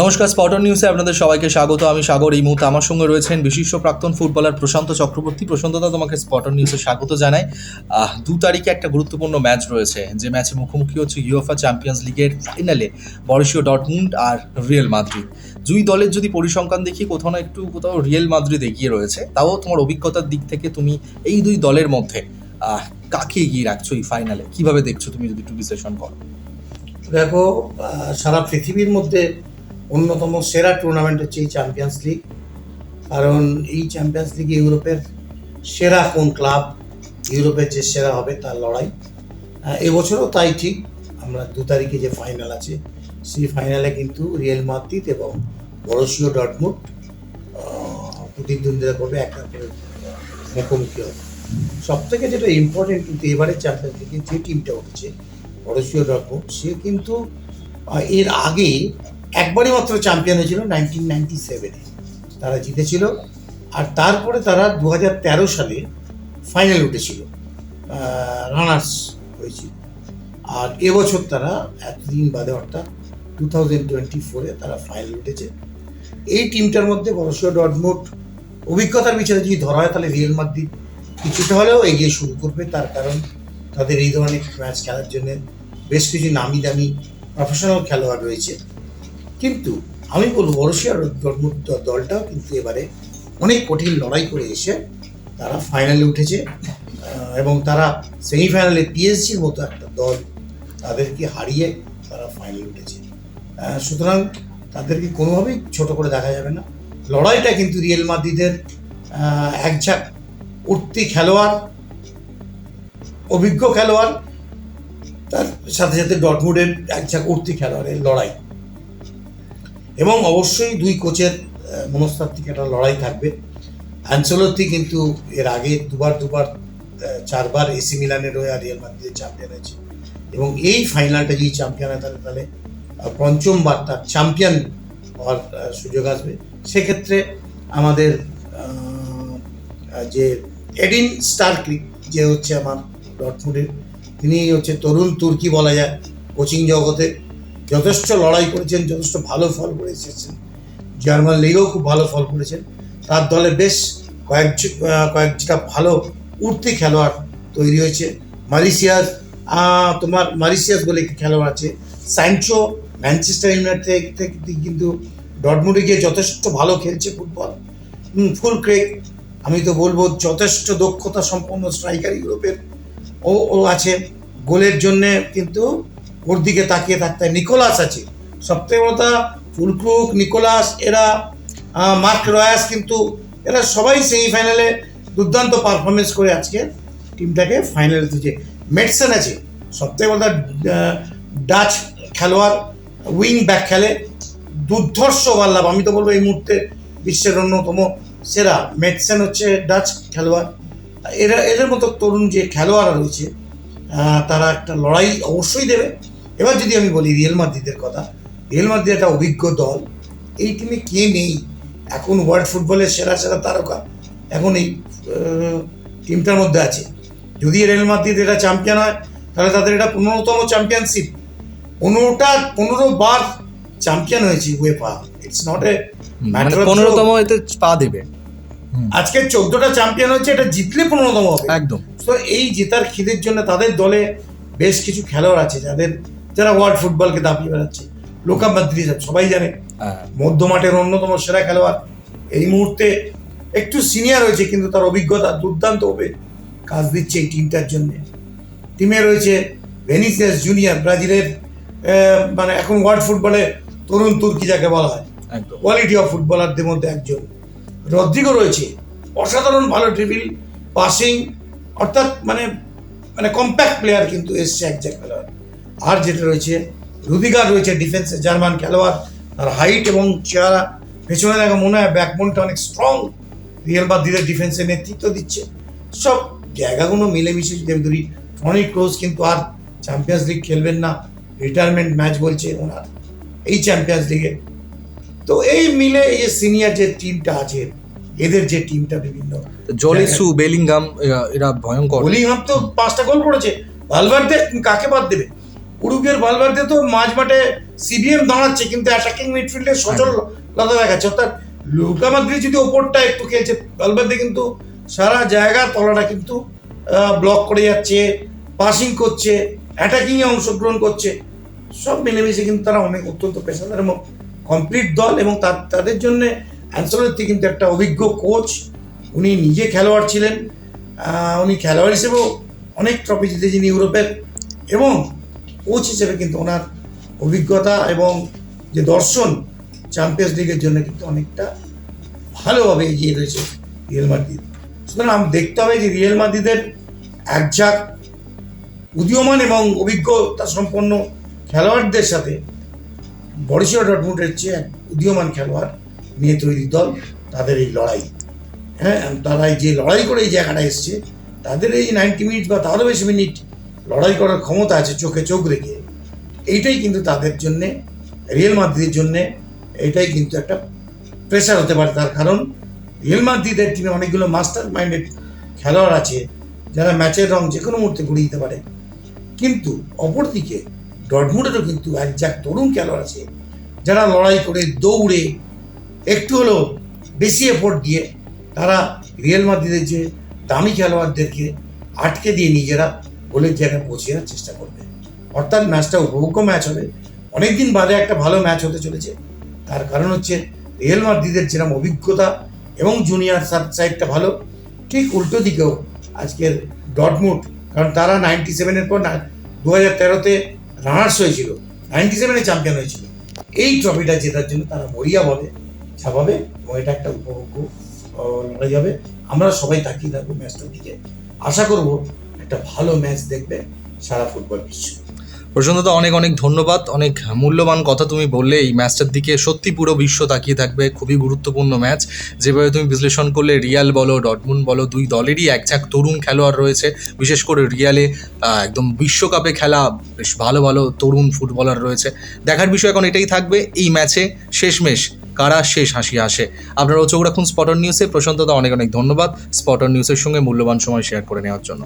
নমস্কার, স্পটন নিউজে আপনাদের সবাইকে স্বাগত। আমি সাগর। এই মুহূর্তে আমার সঙ্গে রয়েছেন বিশিষ্ট প্রাক্তন ফুটবলার প্রশান্ত চক্রবর্তী। প্রশান্তদা তোমাকে স্পটন নিউজে স্বাগত জানাই। দু তারিখে একটা গুরুত্বপূর্ণ ম্যাচ রয়েছে, যে ম্যাচে মুখোমুখি হচ্ছে ইউএফা চ্যাম্পিয়ন্স লিগের ফাইনালে বরিশীয় ডটমুন্ড আর রিয়েল মাদ্রিদ। দুই দলের যদি পরিসংখ্যান দেখি, কোথাও না একটু কোথাও রিয়েল মাদ্রিদ এগিয়ে রয়েছে। তাও তোমার অভিজ্ঞতার দিক থেকে তুমি এই দুই দলের মধ্যে কাকে এগিয়ে রাখছো এই ফাইনালে কীভাবে দেখছ তুমি যদি একটু বিশ্লেষণ করো? দেখো সারা পৃথিবীর মধ্যে অন্যতম সেরা টুর্নামেন্ট হচ্ছে এই চ্যাম্পিয়ন্স লিগ কারণ এই চ্যাম্পিয়ন্স লিগে ইউরোপের সেরা কোন ক্লাব ইউরোপের যে সেরা হবে তার লড়াই। এবছরও তাই ঠিক। আমরা দু তারিখে যে ফাইনাল আছে, সেই ফাইনালে কিন্তু রিয়েল মাদ্রিদ এবং বরসীয় ডটমুট প্রতিদ্বন্দ্বিতা করবে একটা করে মুখোমুখি হবে। সব থেকে যেটা ইম্পর্টেন্ট কিন্তু এবারে চ্যাম্পিয়ন্স লিগে যে টিমটা উঠেছে বরসীয় ডটমুট সে কিন্তু এর আগে একবারই মাত্র চ্যাম্পিয়ন হয়েছিল নাইনটিন নাইনটি সেভেনে তারা জিতেছিল। আর তারপরে তারা দু হাজার তেরো সালে ফাইনাল উঠেছিল। রানার্স হয়েছিল। আর এবছর তারা এতদিন বাদে অর্থাৎ টু থাউজেন্ড টোয়েন্টি ফোরে তারা ফাইনাল উঠেছে। এই টিমটার মধ্যে বরসীয় ডটমুট অভিজ্ঞতার বিচারে যদি ধরা হয়, তাহলে রিয়েল মাদ্রিদ কিছুটা হলেও এগিয়ে শুরু করবে। তার কারণ তাদের এই ধরনের ম্যাচ খেলার জন্য বেশ কিছু নামি দামি প্রফেশনাল খেলোয়াড় রয়েছে। কিন্তু আমি বলব, বরসিয়া ডটমুট দলটাও কিন্তু এবারে অনেক কঠিন লড়াই করে এসে তারা ফাইনালে উঠেছে। এবং তারা সেমিফাইনালে পিএসজির মতো একটা দল তাদেরকে হারিয়ে তারা ফাইনালে উঠেছে। সুতরাং তাদেরকে কোনোভাবেই ছোট করে দেখা যাবে না। লড়াইটা কিন্তু রিয়েল মাদ্রিদের একঝাঁক উঠতি খেলোয়াড়, অভিজ্ঞ খেলোয়াড়, তার সাথে সাথে ডটমুডের একঝাঁক উঠতি খেলোয়াড়ের লড়াই। এবং অবশ্যই দুই কোচের মনস্তাত্ত্বিক একটা লড়াই থাকবে। অ্যাঞ্চলতি কিন্তু এর আগে দুবার দুবার চারবার এসি মিলানের হয়ে আর রিয়াল মাদ্রিদের চ্যাম্পিয়ন হয়েছে। এবং এই ফাইনালটা যদি চ্যাম্পিয়ন হয় তাহলে তাহলে পঞ্চমবার তার চ্যাম্পিয়ন হওয়ার সুযোগ আসবে। সেক্ষেত্রে আমাদের যে এডিন স্টার্কলি, যে হচ্ছে আমার ডটমুডের তিনি হচ্ছে তরুণ তুর্কি বলা যায়, কোচিং জগতে। যথেষ্ট লড়াই করেছেন, যথেষ্ট ভালো ফল করে এসেছেন জার্মান লিগেও খুব ভালো ফল করেছেন। তার দলে বেশ কয়েক কয়েকটা ভালো উঠতি খেলোয়াড় তৈরি হয়েছে। মালয়েশিয়ার তোমার মালয়েশিয়াস বলে একটি খেলোয়াড় আছে স্যানচো ম্যানচেস্টার ইউনাইটেড থেকে কিন্তু ডটমুডে গিয়ে যথেষ্ট ভালো খেলছে ফুটবল ফুল ক্রেক আমি তো বলব যথেষ্ট দক্ষতা সম্পন্ন স্ট্রাইকার ইউরোপের ও ও আছে। গোলের জন্যে কিন্তু ওর দিকে তাকিয়ে থাকতে হয়। নিকোলাস আছে। সবথেকে বড় ফুলক্রুক, নিকোলাস, এরা মার্ক রয়াস কিন্তু এরা সবাই সেমিফাইনালে দুর্দান্ত পারফরমেন্স করে আজকে টিমটাকে ফাইনালে তুলছে মেডসন আছে। সবথেকে বড় ডাচ খেলোয়াড় উইং ব্যাক খেলে। দুর্ধর্ষ ওভারলাভ আমি তো বলব এই মুহূর্তে বিশ্বের অন্যতম সেরা। মেডসেন হচ্ছে ডাচ খেলোয়াড়। এরা, এদের মতো তরুণ যে খেলোয়াড়রা রয়েছে তারা একটা লড়াই অবশ্যই দেবে। এবার যদি আমি বলি রিয়েল মাদ্রিদের কথা রিয়েল মাদ্রিদ একটা অভিজ্ঞ দল এই টিমে কে নেই? এখন ওয়ার্ল্ড ফুটবলের সেরা সেরা তারকা এখন এই টিমটার মধ্যে আছে। যদি রিয়েল মাদ্রিদ এটা চ্যাম্পিয়ন হয় তাহলে তাদের এটা পনেরোতম চ্যাম্পিয়নশিপ পনেরোটা পনেরো বার চ্যাম্পিয়ন হয়েছে উয়েফা ইটস নট এ পনেরোতম এতে পা দেবে। আজকে চোদ্দটা চ্যাম্পিয়ন হচ্ছে এটা জিতলে পনেরোতম হবে। একদম। তো এই জেতার খিদের জন্য তাদের দলে বেশ কিছু খেলোয়াড় আছে যাদের যারা ওয়ার্ল্ড ফুটবলকে দাপিয়ে বেড়াচ্ছে লোকা মাদ্রিদ সবাই জানে। হ্যাঁ। মধ্য মাঠের অন্যতম সেরা খেলোয়াড়। এই মুহূর্তে একটু সিনিয়র হয়েছে কিন্তু তার অভিজ্ঞতা দুর্দান্ত হবে কাজ দিচ্ছে এই টিমটার জন্য। টিমে রয়েছে ভেনিসিয়াস জুনিয়র ব্রাজিলের মানে এখন ওয়ার্ল্ড ফুটবলে তরুণ তুর্কি যাকে বলা হয়। কোয়ালিটি অফ ফুটবলারদের মধ্যে একজন। রদ্রিগো রয়েছে অসাধারণ ভালো ড্রিবিল পাসিং অর্থাৎ মানে মানে কম্প্যাক্ট প্লেয়ার কিন্তু এসছে এক জায়গায়। খেলোয়াড় আর যেটা রয়েছে। রুদিগার রয়েছে ডিফেন্সে জার্মান খেলোয়াড়। তার হাইট এবং চেহারা পেছনে দেখা মনে হয় ব্যাকবোনটা অনেক স্ট্রং রিয়েল মাদ্রিদের ডিফেন্সে নেতৃত্ব দিচ্ছে। সব জায়গাগুলো মিলেমিশে ধরি টনি ক্রোজ কিন্তু আর চ্যাম্পিয়ন্স লিগ খেলবেন না। রিটায়ারমেন্ট ম্যাচ বলছে ওনার এই চ্যাম্পিয়ন্স লিগে তো এই মিলে এই যে সিনিয়র যে টিমটা আছে এদের যে টিমটা বিভিন্ন জলেসু বেলিংগাম এরা- ভয়ঙ্কর। বোলিং হাফ তো পাঁচটা গোল করেছে। ভালভার্দে কাকে বাদ দেবে? উরুগের ভালভার্দে তো মাঝ মাঠে সিবিএম দাঁড়াচ্ছে, কিন্তু অ্যাটাকিং মিডফিল্ডে সচলতা দেখাচ্ছে অর্থাৎ লুকা মাদ্রি যদি ওপরটা একটু খেলছে আলবাদে কিন্তু সারা জায়গা তলাটা কিন্তু ব্লক করে যাচ্ছে পাসিং করছে অ্যাটাকিংয়ে অংশগ্রহণ করছে। সব মিলেমিশে কিন্তু তারা অনেক অত্যন্ত পেশাদার এবং কমপ্লিট দল এবং তাদের জন্য অ্যান্সলতি কিন্তু একটা অভিজ্ঞ কোচ উনি নিজে খেলোয়াড় ছিলেন। উনি খেলোয়াড় হিসেবেও অনেক ট্রফি জিতেছেন ইউরোপের। এবং কোচ হিসেবে কিন্তু ওনার অভিজ্ঞতা এবং যে দর্শন চ্যাম্পিয়ন্স লিগের জন্য কিন্তু অনেকটা ভালোভাবে এগিয়ে রয়েছে রিয়েল মাদ্রিদ সুতরাং আম- দেখতে হবে যে রিয়েল মাদ্রিদের একঝাক উদীয়মান এবং অভিজ্ঞতা সম্পন্ন খেলোয়াড়দের সাথে বরিশিয়া ডটমুটের চেয়ে এক উদীয়মান খেলোয়াড় নিয়ে তৈরি দল তাদের এই লড়াই। হ্যাঁ তারা যে লড়াই করে এই জায়গাটা এসছে, তাদের এই নাইনটি মিনিট বা তারও বেশি মিনিট লড়াই করার ক্ষমতা আছে চোখে চোখ রেখে। এইটাই কিন্তু তাদের জন্যে রিয়েল মাদ্রিদের জন্যে এটাই কিন্তু একটা প্রেশার হতে পারে। তার কারণ রিয়েল মাদ্রিদের টিমে অনেকগুলো মাস্টার মাইন্ডেড খেলোয়াড় আছে, যারা ম্যাচের রং যে কোনো মুহূর্তে ঘুরিয়ে দিতে পারে। কিন্তু অপরদিকে ডটমুডেরও কিন্তু একজাক তরুণ খেলোয়াড় আছে, যারা লড়াই করে দৌড়ে একটু হলেও বেশি এফোর্ট দিয়ে তারা রিয়েল মাদ্রিদের যে দামি খেলোয়াড়দেরকে আটকে দিয়ে নিজেরা গোলের জায়গায় পৌঁছে যাওয়ার চেষ্টা করবে। অর্থাৎ ম্যাচটা উপভোগ্য ম্যাচ হবে। অনেকদিন বাদে একটা ভালো ম্যাচ হতে চলেছে। তার কারণ হচ্ছে রিয়েল মাদ্রিদের যেরকম অভিজ্ঞতা এবং জুনিয়র সাইডটা ভালো, ঠিক উল্টো দিকেও আজকের ডটমুট, কারণ তারা নাইনটি সেভেনের পর দু হাজার তেরোতে রানার্স হয়েছিল, নাইনটি সেভেনে চ্যাম্পিয়ন হয়েছিল। এই ট্রফিটা জেতার জন্য তারা মরিয়া বলে, ছাপাবে এবং এটা একটা উপভোগ্য লড়াই হবে। আমরা সবাই তাকিয়ে থাকব ম্যাচটার দিকে। আশা করব একটা ভালো ম্যাচ দেখবে সারা ফুটবল বিশ্ব। প্রশান্তদা অনেক অনেক ধন্যবাদ। অনেক মূল্যবান কথা তুমি বললে। এই ম্যাচটার দিকে সত্যি পুরো বিশ্ব তাকিয়ে থাকবে। খুবই গুরুত্বপূর্ণ ম্যাচ যেভাবে তুমি বিশ্লেষণ করলে, রিয়াল বলো ডটমুন বলো, দুই দলেরই একঝাক তরুণ খেলোয়াড় রয়েছে। বিশেষ করে রিয়ালে একদম বিশ্বকাপে খেলা বেশ ভালো ভালো তরুণ ফুটবলার রয়েছে। দেখার বিষয় এখন এটাই থাকবে। এই ম্যাচে শেষমেশ কারা শেষ হাসি আসে? আপনারা চোখ রাখুন স্পটন নিউজে প্রশান্তদা অনেক অনেক ধন্যবাদ। স্পটন নিউজের সঙ্গে মূল্যবান সময় শেয়ার করে নেওয়ার জন্য।